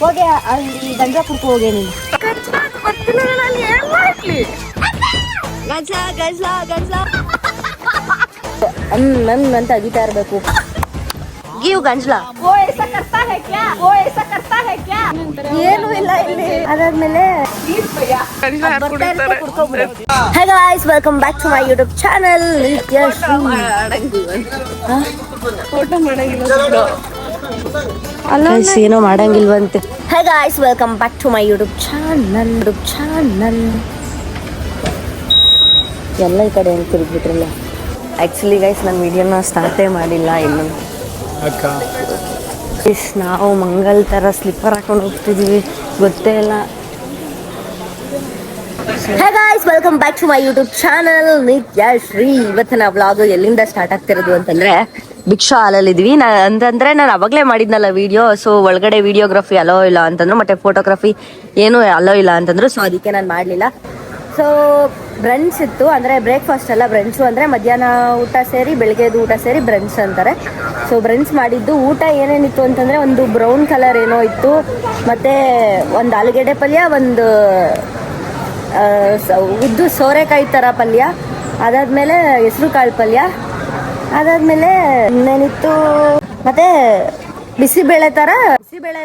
ಹೋಗಿ ಅಲ್ಲಿ ಗಂಜ ಕುಡ್ಕೊ ಹೋಗಿ ನೀನು. ಗಂಜ ಗಂಜ ಗಂಜ ಹ್ಮ್ ನನ್ ಅಂತ ಅಗಿತಾ ಇರ್ಬೇಕು. ಗೀವ್ ಗಂಜ್ಲಾ. ಏನು ಇಲ್ಲ ಇಲ್ಲಿ. ಅದಾದ್ಮೇಲೆ hey guys welcome back to my YouTube channel ಏನೋ ಮಾಡಂಗಿಲ್ವಂತೆ. Hey guys welcome back to my YouTube channel YouTube channel ಎಲ್ಲ ಈ ಕಡೆ ಹೆಂಗೆ ತಿರುಗ್ಬಿಟ್ರಲ್ಲ. ಆ್ಯಕ್ಚುಲಿ ಗೈಸ್ ನಾನು ವಿಡಿಯೋನ ಸ್ಟಾರ್ಟೇ ಮಾಡಿಲ್ಲ ಇನ್ನು. ಅಕ್ಕ ಇಸ್ ನಾವು ಮಂಗಲ್ ಥರ ಸ್ಲಿಪ್ಪರ್ ಹಾಕೊಂಡು ಹೋಗ್ತಿದ್ವಿ. ಗೊತ್ತೇ ಇಲ್ಲ. Hey guys welcome back to my YouTube channel Nithya Shree ಇವತ್ತಿನ ವ್ಲಾಗ್ ಎಲ್ಲಿಂದ ಸ್ಟಾರ್ಟ್ ಆಗ್ತಿರೋದು ಅಂತಂದ್ರೆ ಭಿಕ್ಷಾ ಹಾಲಲ್ಲಿ ಇದ್ವಿ ನಾ ಅಂತಂದ್ರೆ ನಾನು ಅವಾಗಲೇ ಮಾಡಿದ್ನಲ್ಲ ವಿಡಿಯೋ ಸೊ ಒಳಗಡೆ ವಿಡಿಯೋಗ್ರಫಿ ಅಲೋ ಇಲ್ಲ ಅಂತಂದ್ರು, ಮತ್ತೆ ಫೋಟೋಗ್ರಫಿ ಏನು ಅಲೋ ಇಲ್ಲ ಅಂತಂದ್ರು ಸೊ ಅದಕ್ಕೆ ನಾನು ಮಾಡಲಿಲ್ಲ. ಸೊ ಬ್ರಂಚ್ ಇತ್ತು, ಅಂದರೆ ಬ್ರೇಕ್ಫಾಸ್ಟ್ ಅಲ್ಲ ಬ್ರಂಚು ಅಂದರೆ ಮಧ್ಯಾಹ್ನ ಊಟ ಸೇರಿ, ಬೆಳಗ್ಗೆದು ಊಟ ಸೇರಿ ಬ್ರಂಚ್ ಅಂತಾರೆ. ಸೊ ಬ್ರಂಚ್ ಮಾಡಿದ್ದು, ಊಟ ಏನೇನಿತ್ತು ಅಂತಂದರೆ ಒಂದು ಬ್ರೌನ್ ಕಲರ್ ಏನೋ ಇತ್ತು, ಮತ್ತು ಒಂದು ಆಲೂಗೆಡ್ಡೆ ಪಲ್ಯ, ಒಂದು ಉದ್ದು ಸೋರೆಕಾಯಿ ಥರ ಪಲ್ಯ, ಅದಾದಮೇಲೆ ಹೆಸರು ಕಾಳು ಪಲ್ಯ, ಅದಾದಮೇಲೆ ಇನ್ನೇನಿತ್ತು, ಮತ್ತೆ ಬಿಸಿಬೇಳೆ ಥರ ಬಿಸಿಬೇಳೆ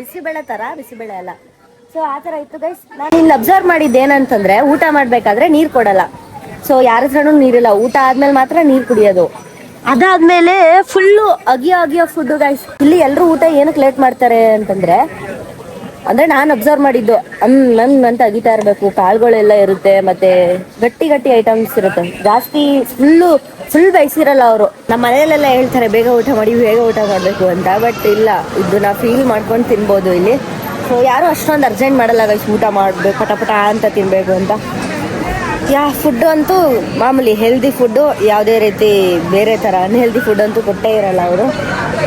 ಬಿಸಿಬೇಳೆ ಥರ ಬಿಸಿಬೇಳೆ ಅಲ್ಲ. ಸೊ ಆ ಥರ ಇತ್ತು ಗೈಸ್ ನಾನು ಇಲ್ಲಿ ಅಬ್ಸರ್ವ್ ಮಾಡಿದ್ದು ಏನಂತಂದ್ರೆ ಊಟ ಮಾಡಬೇಕಾದ್ರೆ ನೀರು ಕೊಡಲ್ಲ. ಸೊ ಯಾರ ಹತ್ರನೂ ನೀರಿಲ್ಲ. ಊಟ ಆದ್ಮೇಲೆ ಮಾತ್ರ ನೀರು ಕುಡಿಯೋದು. ಅದಾದ್ಮೇಲೆ ಫುಲ್ಲು ಅಗಿಯೋ ಅಗಿಯೋ ಫುಡ್ ಗೈಸ್ ಇಲ್ಲಿ ಎಲ್ಲರೂ ಊಟ ಏನಕ್ಕೆ ಲೇಟ್ ಮಾಡ್ತಾರೆ ಅಂತಂದ್ರೆ ಅಂದ್ರೆ ನಾನು ಅಬ್ಸರ್ವ್ ಮಾಡಿದ್ದು ಅಮ್ ನನ್ ಅಂತ ಅಗಿತಾ ಇರ್ಬೇಕು, ಕಾಳುಗಳೆಲ್ಲ ಇರುತ್ತೆ, ಮತ್ತೆ ಗಟ್ಟಿ ಗಟ್ಟಿ ಐಟಮ್ಸ್ ಇರುತ್ತೆ. ಜಾಸ್ತಿ ಫುಲ್ಲು ಫುಲ್ ಬಯಸಿರಲ್ಲ ಅವರು. ನಮ್ಮ ಮನೆಯಲ್ಲೆಲ್ಲ ಹೇಳ್ತಾರೆ, ಬೇಗ ಊಟ ಮಾಡಿ, ಬೇಗ ಊಟ ಮಾಡಬೇಕು ಅಂತ ಬಟ್ ಇಲ್ಲ, ಇದು ನಾ ಫೀಲ್ ಮಾಡ್ಕೊಂಡು ತಿನ್ಬೋದು ಇಲ್ಲಿ. ಸೊ ಯಾರು ಅಷ್ಟೊಂದು ಅರ್ಜೆಂಟ್ ಮಾಡಲ್ಲ ಗೈಸ್ ಊಟ ಮಾಡಬೇಕು ಪಟ ಪಟ ಅಂತ ತಿನ್ಬೇಕು ಅಂತ. ಯಾ ಫುಡ್ ಅಂತೂ ಮಾಮೂಲಿ ಹೆಲ್ದಿ ಫುಡ್ಡು ಯಾವುದೇ ರೀತಿ ಬೇರೆ ಥರ ಅನ್ಹೆಲ್ದಿ ಫುಡ್ ಅಂತೂ ಕೊಟ್ಟೇ ಇರಲ್ಲ ಅವರು.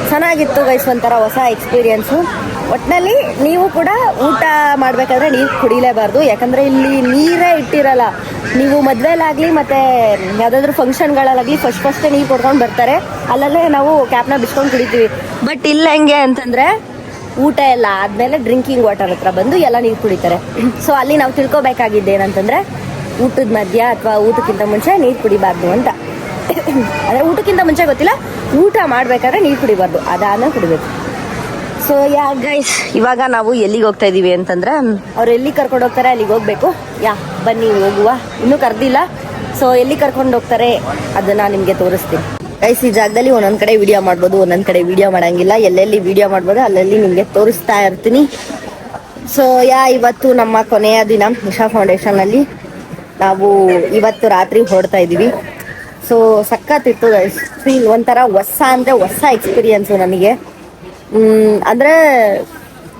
ಚೆನ್ನಾಗಿತ್ತು ಗೈಸ್ ಒಂಥರ ಹೊಸ ಎಕ್ಸ್ಪೀರಿಯನ್ಸು ಒಟ್ಟಿನಲ್ಲಿ ನೀವು ಕೂಡ ಊಟ ಮಾಡಬೇಕಾದ್ರೆ ನೀರು ಕುಡಿಲೇಬಾರ್ದು. ಯಾಕಂದರೆ ಇಲ್ಲಿ ನೀರೇ ಇಟ್ಟಿರಲ್ಲ. ನೀವು ಮದುವೆಲಾಗಲಿ ಮತ್ತೆ ಯಾವುದಾದ್ರೂ ಫಂಕ್ಷನ್ಗಳಲ್ಲಾಗಲಿ ಫಸ್ಟ್ ಫಸ್ಟೇ ನೀರು ಕೊಡ್ಕೊಂಡು ಬರ್ತಾರೆ. ಅಲ್ಲಲ್ಲೇ ನಾವು ಕ್ಯಾಪ್ನ ಬಿಸ್ಕೊಂಡು ಕುಡಿತೀವಿ. ಬಟ್ ಇಲ್ಲ ಹೆಂಗೆ ಅಂತಂದರೆ ಊಟ ಎಲ್ಲ ಆದಮೇಲೆ ಡ್ರಿಂಕಿಂಗ್ ವಾಟರ್ ಹತ್ರ ಬಂದು ಎಲ್ಲ ನೀರು ಕುಡಿತಾರೆ. ಸೊ ಅಲ್ಲಿ ನಾವು ತಿಳ್ಕೊಬೇಕಾಗಿದ್ದು ಏನಂತಂದರೆ ಊಟದ ಮಧ್ಯ ಅಥವಾ ಊಟಕ್ಕಿಂತ ಮುಂಚೆ ನೀರು ಕುಡಿಬಾರ್ದು ಅಂತ. ಅಂದರೆ ಊಟಕ್ಕಿಂತ ಮುಂಚೆ ಗೊತ್ತಿಲ್ಲ, ಊಟ ಮಾಡಬೇಕಾದ್ರೆ ನೀರು ಕುಡಿಬಾರ್ದು. ಅದಾದ್ಮೇಲೆ ಕುಡಿಬೇಕು. ಸೊ ಯಾ ಗೈಸ್ ಇವಾಗ ನಾವು ಎಲ್ಲಿಗೆ ಹೋಗ್ತಾ ಇದೀವಿ ಅಂತಂದ್ರೆ, ಅವ್ರು ಎಲ್ಲಿ ಕರ್ಕೊಂಡು ಹೋಗ್ತಾರೆ, ಅಲ್ಲಿಗೆ ಹೋಗ್ಬೇಕು. ಯಾ, ಬನ್ನಿ, ಹೋಗುವ. ಇನ್ನೂ ಕರ್ದಿಲ್ಲ. ಸೊ ಎಲ್ಲಿ ಕರ್ಕೊಂಡು ಹೋಗ್ತಾರೆ, ಅದನ್ನ ನಿಮಗೆ ತೋರಿಸ್ತೀನಿ. ಗೈಸ್ ಈ ಜಾಗದಲ್ಲಿ ಒಂದೊಂದ್ ಕಡೆ ವಿಡಿಯೋ ಮಾಡ್ಬೋದು, ಒಂದೊಂದ್ ಕಡೆ ವಿಡಿಯೋ ಮಾಡಂಗಿಲ್ಲ. ಎಲ್ಲೆಲ್ಲಿ ವಿಡಿಯೋ ಮಾಡ್ಬೋದು, ಅಲ್ಲಲ್ಲಿ ನಿಮಗೆ ತೋರಿಸ್ತಾ ಇರ್ತೀನಿ. ಸೊ ಯಾ, ಇವತ್ತು ನಮ್ಮ ಕೊನೆಯ ದಿನ ನಿಶಾ ಫೌಂಡೇಶನ್ ಅಲ್ಲಿ ನಾವು ಇವತ್ತು ರಾತ್ರಿ ಹೊರಡ್ತಾ ಇದೀವಿ. ಸೊ ಸಖತ್ತಿತ್ತು ಫೀಲ್ ಒಂಥರ ಹೊಸ ಅಂದ್ರೆ ಹೊಸ ಎಕ್ಸ್ಪೀರಿಯನ್ಸು ನನಗೆ. ಅಂದ್ರೆ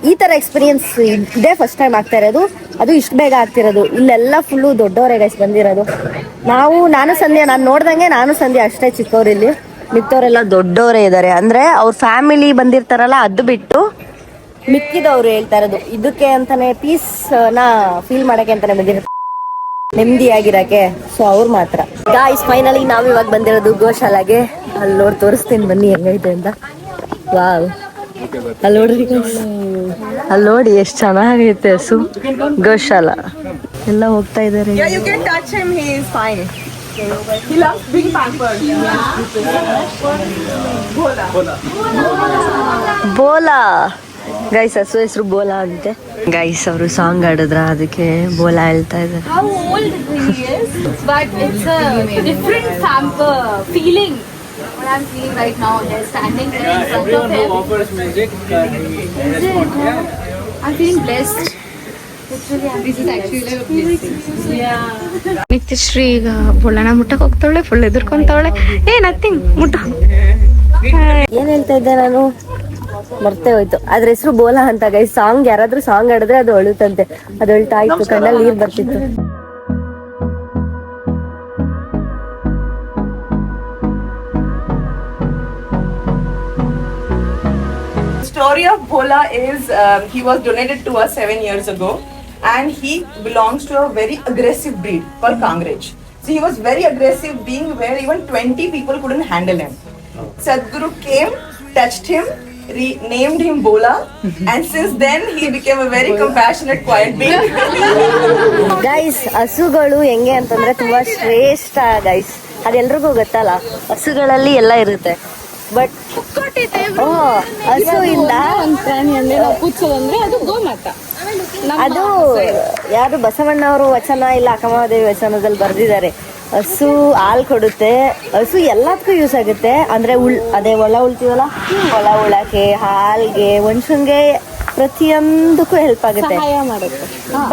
ಈ ತರ ಎಕ್ಸ್ಪೀರಿಯನ್ಸ್ ಇದೇ ಫಸ್ಟ್ ಟೈಮ್ ಆಗ್ತಾ ಇರೋದು. ಅದು ಇಷ್ಟು ಬೇಗ ಆಗ್ತಿರೋದು. ಇಲ್ಲೆಲ್ಲ ಫುಲ್ಲು ದೊಡ್ಡವರೇ ಗೈಸ್ ಬಂದಿರೋದು. ನಾವು, ನಾನು ಸಂಧ್ಯಾ, ನಾನು ನೋಡ್ದಂಗೆ ನಾನು ಸಂಧ್ಯಾ ಅಷ್ಟೇ ಚಿಕ್ಕವ್ರು ಇಲ್ಲಿ ಮಿಕ್ಕವರೆಲ್ಲ ದೊಡ್ಡವರೇ ಇದ್ದಾರೆ ಅಂದ್ರೆ ಅವ್ರ ಫ್ಯಾಮಿಲಿ ಬಂದಿರ್ತಾರಲ್ಲ, ಅದು ಬಿಟ್ಟು ಮಿಕ್ಕಿದವ್ರು ಹೇಳ್ತಾ ಇರೋದು. ಇದಕ್ಕೆ ಅಂತಾನೆ ಪೀಸ್ನ ಫೀಲ್ ಮಾಡೋಕ್ಕೆ ಅಂತಾನೆ ಬಂದಿರ್ತಾರೆ ನೆಮ್ಮದಿಯಾಗಿರಕ್ಕೆ. ಸೊ ಅವ್ರು ಮಾತ್ರ. ಗಾಯ್ಸ್ ಫೈನಲಿ ನಾವು ಇವಾಗ ಬಂದಿರೋದು ಗೋಶಾಲಾಗೆ. ಅಲ್ಲಿ ನೋಡಿ ತೋರಿಸ್ತೀನಿ ಬನ್ನಿ ಹೆಂಗೈತೆ ಅಂತ. ವಾವ್ ಅಲ್ಲಿ ನೋಡ್ರಿ. ಅಲ್ಲಿ ನೋಡಿ ಎಷ್ಟು ಚೆನ್ನಾಗೈತೆ ಸು ಗೋಶಾಲ ಎಲ್ಲ ಹೋಗ್ತಾ pampered. ಬೋಲಾ. ಗೈಸ್ ಹಸು ಹೆಸರು ಬೋಲಾ ಅಂತೆ ಗೈಸ್ ಅವರು ಸಾಂಗ್ ಆಡಿದ್ರ ಅದಕ್ಕೆ ಬೋಲಾ ಹೇಳ್ತಾ ಇದ್ದಾರೆ am feeling ನಿತ್ಯಶ್ರೀ ಈಗ ಬುಳ್ಳಣ ಮುಟ್ಟಕ್ ಹೋಗ್ತಾಳೆ ಫುಲ್ ಎದುರ್ಕೊಂತಾವಳೆ ಏ ನಥಿಂಗ್ ಮುಟ್ಟ. ಏನ್ ಹೇಳ್ತಾ ಇದ್ದೆ ನಾನು? ಮರ್ತೆ ಹೋಯ್ತು. ಅದ್ರ ಹೆಸರು ಬೋಲಾ ಅಂತ ಗೈ ಸಾಂಗ್ ಯಾರಾದ್ರೂ ಸಾಂಗ್ ಆಡಿದ್ರೆ ಅದು ಅಳುತ್ತಂತೆ. ಅದು ಅಳ್ತಾ ಇತ್ತು. ಕಣ್ಣಲ್ಲಿ ನೀರ್ ಬರ್ತಿತ್ತು. Story of Bola is um, he was donated to us seven years ago, and he belongs to a very aggressive breed called Kangraj. So he was very aggressive, being where even 20 people couldn't handle him. Sadhguru came, touched him, renamed him Bola, and since then he became a very compassionate, quiet being. guys, guys ಹಸುಗಳು ಹೆಂಗೆ ಅಂತಂದ್ರೆ ತುಂಬಾ ಶ್ರೇಷ್ಠ guys ಅದೆಲ್ರಿಗೂ ಗೊತ್ತಲ್ಲ ಹಸುಗಳಲ್ಲಿ ಎಲ್ಲ ಇರುತ್ತೆ but ಹಸು ಇಲ್ಲ ಒಂದ್ ಪ್ರಾಣಿ ಅಂದ್ರೆ ನಾವು ಕೂರ್ಸೋದಂದ್ರೆ ಅದು ಗೋಮಾತ. ಅದು ಯಾರು ಬಸವಣ್ಣವರು ವಚನ ಇಲ್ಲ ಅಕ್ಕಮಹಾದೇವಿ ವಚನದಲ್ಲಿ ಬರ್ದಿದ್ದಾರೆ. ಹಸು ಹಾಲು ಕೊಡುತ್ತೆ. ಹಸು ಎಲ್ಲದಕ್ಕೂ ಯೂಸ್ ಆಗುತ್ತೆ. ಅಂದ್ರೆ ಉಳ್ ಅದೇ ಒಳ ಉಳ್ತೀವಲ್ಲ? ಒಳ ಉಳಕ್ಕೆ ಹಾಲ್ಗೆ ಒಂಚುಂಗೆ ಪ್ರತಿಯೊಂದಕ್ಕೂ ಹೆಲ್ಪ್ ಆಗುತ್ತೆ.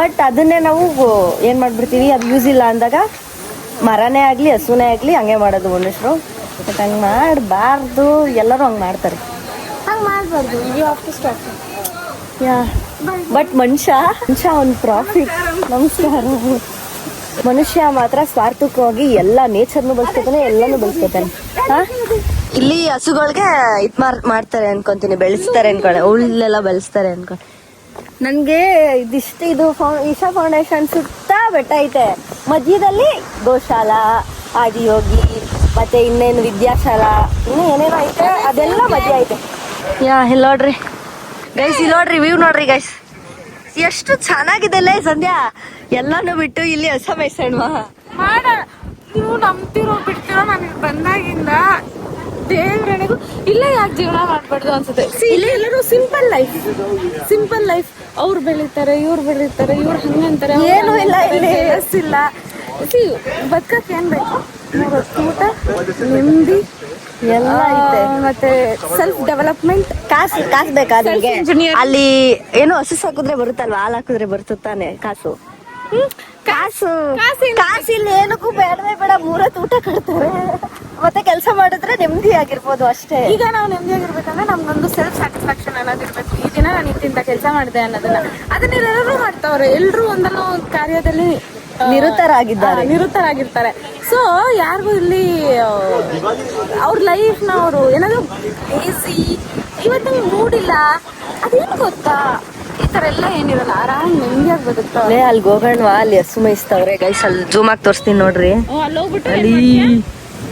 ಬಟ್ ಅದನ್ನೇ ನಾವು ಏನ್ ಮಾಡ್ಬಿಡ್ತೀವಿ? ಅದು ಯೂಸ್ ಇಲ್ಲ ಅಂದಾಗ ಮರನೇ ಆಗ್ಲಿ ಹಸುನೇ ಆಗ್ಲಿ ಹಂಗೆ ಮಾಡೋದು ಮನುಷ್ಯರು. ಹಂಗೆ ಮಾಡಬಾರ್ದು ಎಲ್ಲರೂ ಹಂಗೆ ಮಾಡ್ತಾರೆ. ಹಂಗ್ ಮಾಡ್ಬಾರ್ದು ಯು ಬಟ್ ಮನುಷ್ಯ ಮನುಷ್ಯ ಒಂದು ಪ್ರಾಫಿಟ್ ನಮಸ್ಕಾರ. ಮನುಷ್ಯ ಮಾತ್ರ ಸ್ವಾರ್ಥಕವಾಗಿ ಎಲ್ಲ ನೇಚರ್ನು ಬಳಸ್ಕೊತಾನೆ ಎಲ್ಲಾನು ಬಳಸ್ಕೊತಾನೆ. ಹಾ? ಇಲ್ಲಿ ಹಸುಗಳಿಗೆ ಇದ್ ಮಾರ್ ಮಾಡ್ತಾರೆ ಅನ್ಕೊಂತೀನಿ ಬೆಳೆಸ್ತಾರೆ ಅನ್ಕೊಂಡೆ ಉಳ್ಳೆಲ್ಲ ಬೆಳೆಸ್ತಾರೆ ಅನ್ಕೊಂಡೆ. ನನಗೆ ಇದಿಷ್ಟು ಇದು ಇಶಾ ಈಶಾ ಫೌಂಡೇಶನ್ ಸುತ್ತ ಬೆಟ್ಟ ಐತೆ. ಮಧ್ಯದಲ್ಲಿ ಗೋಶಾಲಾ ಆದಿಯೋಗಿ ಮತ್ತೆ ಇನ್ನೇನು ವಿದ್ಯಾಶಾಲಾ? ಇನ್ನೂ ಏನೇನೋ ಐತೆ? ಅದೆಲ್ಲ ಮಧ್ಯ ಐತೆ ಯಾ ಇಲ್ಲಿ ನೋಡ್ರಿ. ಗೈಸ್ ಇಲ್ಲಿ ನೋಡ್ರಿ ವ್ಯೂ ನೋಡ್ರಿ ಗೈಸ್ ಎಷ್ಟು ಚೆನ್ನಾಗಿದೆ ಅಲ್ಲೇ ಸಂಧ್ಯಾ. ಎಲ್ಲಾನು ಬಿಟ್ಟು ಇಲ್ಲಿ ಹೊಸ ಮೈಸಣ್ಣ ಮಾಡ ನೀವು ನಂಬ್ತಿರೋ ಬಿಡ್ತಿರೋ ನನಗೆ ಬಂದಾಗಿಂದ ದೇವ್ರಣಿಗೂ ಇಲ್ಲೇ ಯಾಕೆ ಜೀವನ ಮಾಡ್ಬಾರ್ದು ಅನ್ಸುತ್ತೆ? ಇಲ್ಲಿ ಎಲ್ಲರೂ ಸಿಂಪಲ್ ಲೈಫ್ ಸಿಂಪಲ್ ಲೈಫ್ ಅವ್ರು ಬೆಳಿತಾರೆ ಇವ್ರು ಬೆಳಿತಾರೆ ಇವ್ರು ಹಂಗಂತಾರೆ ಏನೂ ಇಲ್ಲ ಇಲ್ಲಿ. ಇಲ್ಲ ಸಿ ಬದುಕಕ್ಕೆ ಏನ್ ಬೇಕು? ನೆಮ್ಮದಿ ಎಲ್ಲ ಐತೆ. ಮತ್ತೆ ಸೆಲ್ಫ್ ಡೆವಲಪ್ಮೆಂಟ್ ಕಾಸು ಕಾಸು ಬೇಕಾ ನಿಮ್ಗೆ? ಅಲ್ಲಿ ಏನು ಹಸು ಸಾಕಿದ್ರೆ ಬರುತ್ತಲ್ವಾ? ಹಾಲು ಹಾಕಿದ್ರೆ ಬರ್ತಾನೆ ಕಾಸು ಕಾಸು? ಕಾಸಿಲ್ಲ. ಕಾಸು ಇಲ್ಲಿ. ಏನಕ್ಕೂ ಬೇಡವೇ ಬೇಡ. ಮೂರತ್ತು ಊಟ ಕಟ್ತಾರೆ. ಮತ್ತೆ ಕೆಲಸ ಮಾಡಿದ್ರೆ ನೆಮ್ಮದಿ ಆಗಿರ್ಬೋದು ಅಷ್ಟೇ. ಈಗ ನಾವು ನೆಮ್ಮದಿ ಆಗಿರ್ಬೇಕಂದ್ರೆ ನಮ್ಗೊಂದು ಸೆಲ್ಫ್ ಸ್ಯಾಟಿಸ್ಫ್ಯಾಕ್ಷನ್ ಅನ್ನೋದಿರ್ಬೇಕು. ಈ ದಿನ ನಾನು ಇಂತಿಂತ ಕೆಲಸ ಮಾಡಿದೆ ಅನ್ನೋದನ್ನ. ಅದನ್ನ ಎಲ್ಲರೂ ಮಾಡ್ತಾವ್ರೆ. ಎಲ್ರು ಒಂದಲ್ಲ ಒಂದು ಕಾರ್ಯದಲ್ಲಿ ನಿರತರಾಗಿದ್ದಾರೆ. ನಿರುತ್ತರಾಗಿರ್ತಾರೆ ನಿರತರಾಗಿರ್ತಾರೆ. ಸೊ ಯಾರಿಗೂ ಇಲ್ಲಿ ಅವ್ರ ಲೈಫ್ನ ಅವರು ಏನಾದ್ರು ಬೇಸಿ ಇವತ್ತು ಮೂಡಿಲ್ಲ ಅದೇನು ಗೊತ್ತಾ? ಈ ತರ ಎಲ್ಲ ಏನಿರಲ್ಲ ಆರಾಮ್ ನೆಮ್ಮದಿಯಾಗಿ ಬದುಕ್ತಾವೆ ಅಲ್ಲೇ ಅಲ್ಲಿ ಹೋಗೋಣವಾ ಅಲ್ಲಿ ಹಸು ಮೇಯಿಸ್ತಾವ್ರೆ ಗೈಸ್ ಅಲ್ಲಿ ಜೂಮ್ ಆಗಿ ತೋರಿಸ್ತೀನಿ ನೋಡ್ರಿ. ಅಲ್ಲಿ ಹೋಗ್ಬಿಟ್ಟು ಅಲ್ಲಿ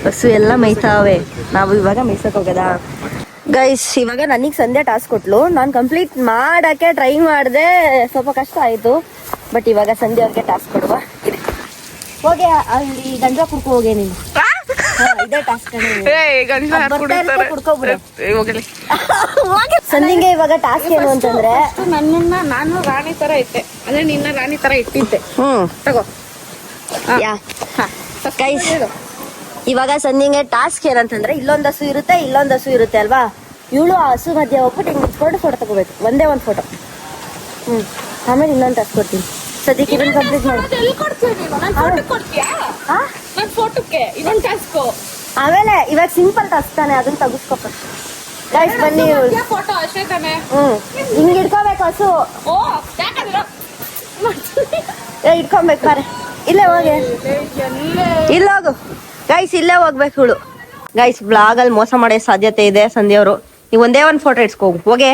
ಹಸು ಎಲ್ಲ ಮೇಯ್ತಾವೆ. ನಾವು ಇವಾಗ ಮೇಯ್ಸಕ್ ಹೋಗದ? ಗೈಸ್ ಇವಾಗ ನನಗೆ ಸಂಧ್ಯಾ ಟಾಸ್ಕ್ ಕೊಟ್ಲು. ನಾನು ಕಂಪ್ಲೀಟ್ ಮಾಡಕ್ಕೆ ಟ್ರೈ ಮಾಡಿದೆ. ಸ್ವಲ್ಪ ಕಷ್ಟ ಆಯ್ತು. ಬಟ್ ಇವಾಗ ಸಂಧ್ಯಾ ಅವ್ರಿಗೆ ಟಾಸ್ಕ್ ಕೊಡುವ. ಹೋಗಿ ಅಲ್ಲಿ ಗಂಜಾ ಕುಡ್ಕೊ ಹೋಗಿ ನೀನು. ಹಾ, ಇದೇ ಟಾಸ್ಕ್ ಸಂಧಿಗೆ ಇವಾಗ ಟಾಸ್ಕ್ ಏನು ಅಂತಂದ್ರೆ ನನ್ನನ್ನ ನಾನು ರಾಣಿ ತರ ಇಟ್ಟೆ. ಅಂದ್ರೆ ನಿನ್ನ ರಾಣಿ ತರ ಇಟ್ಟಿದ್ದೆ. ಹ್ಮ್. ತಗೋ. ಯಾ. ಗೈಸ್ ಇವಾಗ ಸಂಧಿಗೆ ಟಾಸ್ಕ್ ಏನಂತಂದ್ರೆ ಇಲ್ಲೊಂದು ಹಸು ಇರುತ್ತೆ ಇಲ್ಲೊಂದು ಹಸು ಇರುತ್ತೆ ಅಲ್ವಾ? ಇವಳು ಆ ಹಸು ಮಧ್ಯೆ ಹೋಗ್ಬಿಟ್ಟು ಹಿಂಗ್ ನಿಂತ್ಕೊಂಡು ಫೋಟೋ ತಗೋಬೇಕು. ಒಂದೇ ಒಂದು ಫೋಟೋ ಹ್ಮ್. ಆಮೇಲೆ ಇನ್ನೊಂದು ಟಾಸ್ಕ್ ಕೊಡ್ತೀನಿ. ಸದ್ಯಕ್ಕೆ ಇದನ್ನ ಕಂಪ್ಲೀಟ್ ಮಾಡಿ. ಎಲ್ಲಿ ಕೊಡ್ತೀಯ ನೀನು? ನನ್ ಫೋಟೋ ಕೊಡ್ತೀಯಾ? ಆ? ನನ್ ಫೋಟೋಕ್ಕೆ ಇನ್ನೊಂದ್ ಟಾಸ್ಕೋ ಆಮೇಲೆ ಇವಾಗ ಸಿಂಪಲ್ ಟಾಸ್ಕ್ ತಾನೆ ಅದನ್ನ ತಗಸ್ಕೊಪ್ಪ ಗೈಸ್ ಬನ್ನಿ. ಫೋಟೋ ಅಷ್ಟೇ ತಾನೆ. ಹ್ಮ್. ಹಿಂಗ್ ಇಟ್ಕೋಬೇಕು ಹಸು. ಓ ಯಾಕಂದ್ರೆ? ಏ ಇಟ್ಕೊಬೇಕು ಬಾರೆ. ಇಲ್ಲೇ ಹೋಗಿ. ಇಲ್ಲ ಹೋಗು. ಗೈಸ್ ಇಲ್ಲೇ ಹೋಗ್ಬೇಕು ಇವಳು ಗೈಸ್ ಬ್ಲಾಗ್ ಅಲ್ಲಿ ಮೋಸ ಮಾಡೋ ಸಾಧ್ಯತೆ ಇದೆ ಸಂಧ್ಯವರು. ನೀವು ಒಂದೇ ಒಂದು ಫೋಟೋ ಇಟ್ಸ್ಕೋಗು ಹೋಗೆ.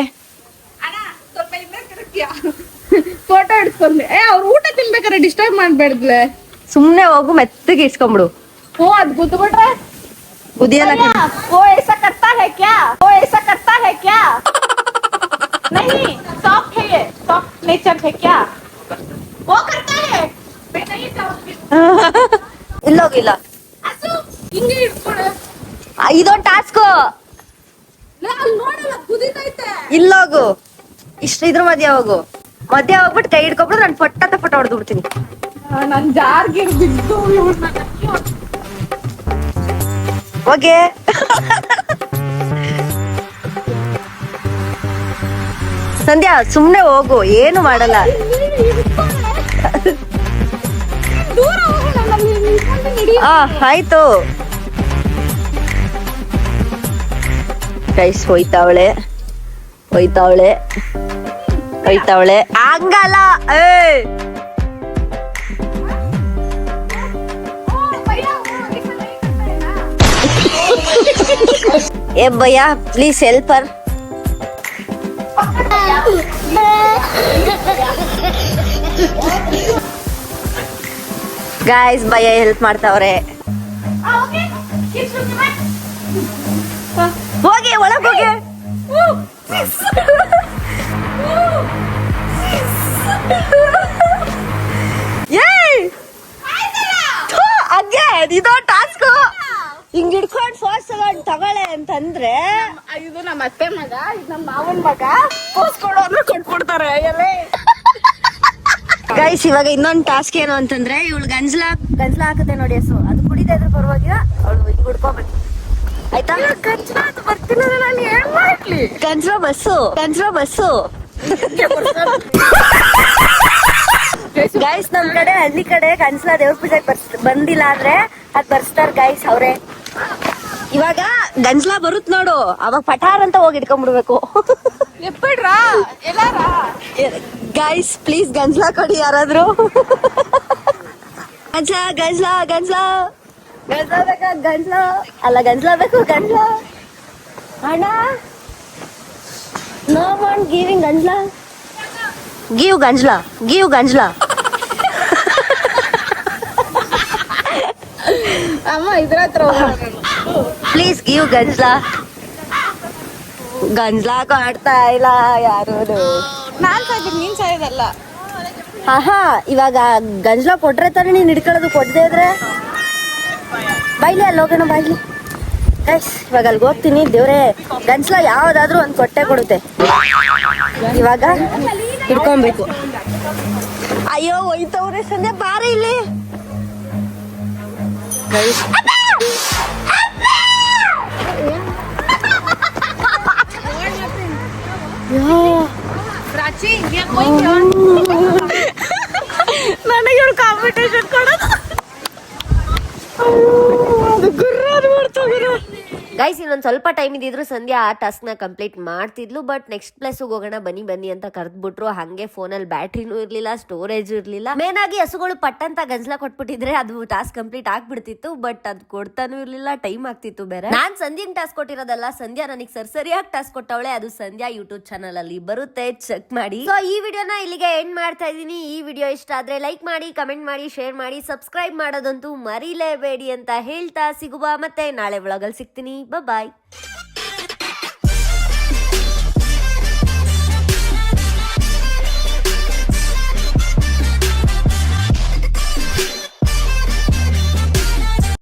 ಫೋಟೋ ಇಡ್ಸ್ಕೊಂಡೆ ಏ ಅವ್ರ ಊಟ ತಿನ್ಬೇಕಾದ್ರೆ ಡಿಸ್ಟರ್ಬ್ ಮಾಡ್ಬೇಡ್ದ್ಲೆ ಸುಮ್ನೆ ಹೋಗು ಮೆತ್ತಗೆ ಇಸ್ಕೊಂಬಿಡು ಓ ಅದ್ ಗುದ್ಬಿಟ್ರೆ ಉದಿಯಲ್ಲ ओ ऐसा करता है क्या ओ ऐसा करता है क्या नहीं सॉफ्ट है ये सॉफ्ट नेचर है क्या वो करता है मैं नहीं करूंगी ಇಲ್ಲೋಗಿಲ್ಲ ಅಸು ಹಿಂಗೆ ಇಟ್ಕೊಡು ಇದೊಂದ್ ಟಾಸ್ಕ್ ಲೇ, ಅಲ್ಲಿ ನೋಡಲ್ಲ ಕುದಿತೈತೆ ಇಲ್ಲೋಗು ಇಷ್ಟ ಇದ್ರ ಮಧ್ಯ ಹೋಗು ಮಧ್ಯ ಹೋಗ್ಬಿಟ್ಟು ಕೈ ಹಿಡ್ಕೊಬಿಟ್ರೆ ನಾನು ಅಂತ ಫೋಟೋ ಹೊಡೆದು ಬಿಡ್ತೀನಿ. ನನ್ ಬಿದ್ದು ಓಕೆ ಸಂಧ್ಯಾ ಸುಮ್ನೆ ಹೋಗು ಏನು ಮಾಡಲ್ಲ. ಆ ಆಯ್ತು. ಕೈಸ್ ಹೋಯ್ತಾವಳೆ. ಹೋಯ್ತಾವಳೆ. ಹೋಯ್ತವಳೆ ಹಂಗಲ್ಲ ಏ ಏ ಭಯ ಪ್ಲೀಸ್ ಹೆಲ್ಪರ್ ಗಾಯ್ಸ್ ಭಯ ಹೆಲ್ಪ್ ಮಾಡ್ತಾವ್ರೆ ಹೋಗಿ ಒಳಗೆ ಹೋಗಿ ಏಯ್ ಥು, ಹಂಗೆ ಇದೋ ಟಾಸ್ಕ್ ಹಿಂಗ್ ಹಿಡ್ಕೊಂಡು ಫಾಸ್ಟ್ ತಗೊಂಡ್ ತಗೊಳ್ಳೆ ಅಂತಂದ್ರೆ ಇದು ನಮ್ಮ ಅತ್ತೆ ಮಗ ಇದು ನಮ್ಮ ಮಾವನ್ ಮಗ. ಪೋಸ್ಕೊಡು ಅಂದ್ರೆ ಕೊಟ್ಬಿಡ್ತಾರೆ ಎಲೆ ಗೈಸ್ ಇವಾಗ ಇನ್ನೊಂದ್ ಟಾಸ್ಕ್ ಏನು ಅಂತಂದ್ರೆ ಇವಳು ಗಂಜಲ ಗಂಜಲ ಹಾಕುತ್ತೆ ನೋಡಿ ಹಸು ಅದು ಕುಡಿತಾ ಇದ್ರೆ ಪರವಾಗಿಲ್ಲ ಅವಳು ಹಿಂಗ್ ಹುಡ್ಕೋಬೇಕು. ಆಯ್ತಾ? ಗಂಜ್ಲ ಅದು ಬರ್ತಿಲ್ಲ ನಾನು ಏನ್ ಮಾಡ್ಲಿ? ಗಂಜಲ ಬಸ್ಸು ಗಂಜಲ ಬಸ್ಸು. ಗೈಸ್ ನಮ್ ಕಡೆ ಹಳ್ಳಿ ಕಡೆ ಗಂಜಲ ದೇವ್ರ ಪೂಜೆಗೆ ಬರ್ಸ್ ಬಂದಿಲ್ಲ ಅಂದ್ರೆ ಅದ್ ಬರ್ಸ್ತಾರ ಗೈಸ್ ಅವ್ರೆ. ಇವಾಗ ಗಂಜಲ ಬರುತ್ ನೋಡು ಅವಾಗ ಪಟಾರ್ ಅಂತ ಹೋಗಿ ಇಟ್ಕೊಂಡ್ಬಿಡ್ಬೇಕು ಎಪ್ಪಿಡ್ರಾ? ಎಲ್ಲಾರ? ಗೈಸ್ ಪ್ಲೀಸ್ ಗಂಜಲ ಕೊಡಿ ಯಾರಾದ್ರು. ಗಂಜಲ ಗಂಜಲ ಗಂಜಲ. ಗಂಜಲ ಬೇಕಾ ಗಂಜಲ? ಅಲ್ಲ ಗಂಜಲ ಬೇಕು ಗಂಜಲ. ಅಣ್ಣ? ನೋ ವಾಂಟ್ ಗಿವಿಂಗ್ ಗಂಜಲ. ಗೀವ್ ಗಂಜಲ ಗೀವ್ ಗಂಜಲ. ಅಮ್ಮ ಇದ್ರ ಹತ್ರ ಪ್ಲೀಸ್ ಗಿವ್ ಗಂಜಲ ಗಂಜಲ ಕಾಡ್ತಾ ಇಲ್ಲ ಯಾರು ನಾನ್ ಸಾಯ್ಬೇಕು ನೀನ್ ಸಾಯೋದಲ್ಲ. ಆಹಾ ಇವಾಗ ಗಂಜ್ಲಾ ಕೊಟ್ರೆ ತಾನೇ ನೀನ್ ಹಿಡ್ಕೊಳ್ಳೋದು ಕೊಡದೆ ಇದ್ರೆ? ಬೈಲಿ ಅಲ್ಲಿ ಹೋಗೋಣ ಬೈಲಿ ಗೈಸ್ ಇವಾಗ ಅಲ್ಲಿಗೆ ಹೋಗ್ತೀನಿ. ದೇವ್ರೆ ಗಂಜ್ಲಾ ಯಾವ್ದಾದ್ರೂ ಒಂದ್ ಕೊಟ್ಟೆ ಕೊಡುತ್ತೆ. ಇವಾಗ ಹಿಡ್ಕೊಬೇಕು. ಅಯ್ಯೋ ಹೋಯ್ತವ್ರೆ ಸಂಜೆ ಬಾರ ಇಲ್ಲಿ. ಗೈಸ್ ಪ್ರಾಚಿ ನನಗೆ ಇವ್ರು ಕಾಂಪಿಟೇಷನ್ ಕೊಡೋದು ಗೈಸ್ ಇನ್ನೊಂದು ಸ್ವಲ್ಪ ಟೈಮ್ ಇದ್ದಿದ್ರು ಸಂಧ್ಯಾ ಆ ಟಾಸ್ಕ್ನ ಕಂಪ್ಲೀಟ್ ಮಾಡ್ತಿದ್ಲು ಬಟ್ ನೆಕ್ಸ್ಟ್ ಪ್ಲೇಸ್ ಹೋಗೋಣ, ಬನ್ನಿ ಬನ್ನಿ ಅಂತ ಕರೆದ್ಬಿಟ್ರು. ಹಂಗೆ ಫೋನಲ್ಲಿ ಬ್ಯಾಟ್ರಿನೂ ಇರ್ಲಿಲ್ಲ ಸ್ಟೋರೇಜ್ ಇರ್ಲಿಲ್ಲ. ಮೇನ್ ಆಗಿ ಹಸುಗಳು ಪಟ್ಟಂತ ಗಂಜಲ ಕೊಟ್ಬಿಟ್ಟಿದ್ರೆ ಅದು ಟಾಸ್ಕ್ ಕಂಪ್ಲೀಟ್ ಆಗ್ಬಿಡ್ತಿತ್ತು ಬಟ್ ಅದು ಕೊಡ್ತಾನೂ ಇರ್ಲಿಲ್ಲ ಟೈಮ್ ಆಗ್ತಿತ್ತು ಬೇರೆ. ನಾನ್ ಸಂಧ್ಯನ್ ಟಾಸ್ಕ್ ಕೊಟ್ಟಿರೋದಲ್ಲ, ಸಂಧ್ಯಾ ನನಗೆ ಸರ್ ಸರಿಯಾಗಿ ಟಾಸ್ಕ್ ಕೊಟ್ಟವಳೆ, ಅದು ಸಂಧ್ಯಾ ಯೂಟ್ಯೂಬ್ ಚಾನಲ್ ಅಲ್ಲಿ ಬರುತ್ತೆ ಚೆಕ್ ಮಾಡಿ. ಸೊ ಈ ವಿಡಿಯೋನ ಇಲ್ಲಿಗೆ ಎಂಡ್ ಮಾಡ್ತಾ ಇದೀನಿ ಈ ವಿಡಿಯೋ ಇಷ್ಟ ಆದ್ರೆ ಲೈಕ್ ಮಾಡಿ ಕಮೆಂಟ್ ಮಾಡಿ ಶೇರ್ ಮಾಡಿ ಸಬ್ಸ್ಕ್ರೈಬ್ ಮಾಡೋದಂತೂ ಮರಿಲೇಬೇಡಿ ಅಂತ ಹೇಳ್ತಾ ಸಿಗುವ, ಮತ್ತೆ ನಾಳೆ ಒಳಗಲ್ ಸಿಗ್ತೀನಿ. Bye bye.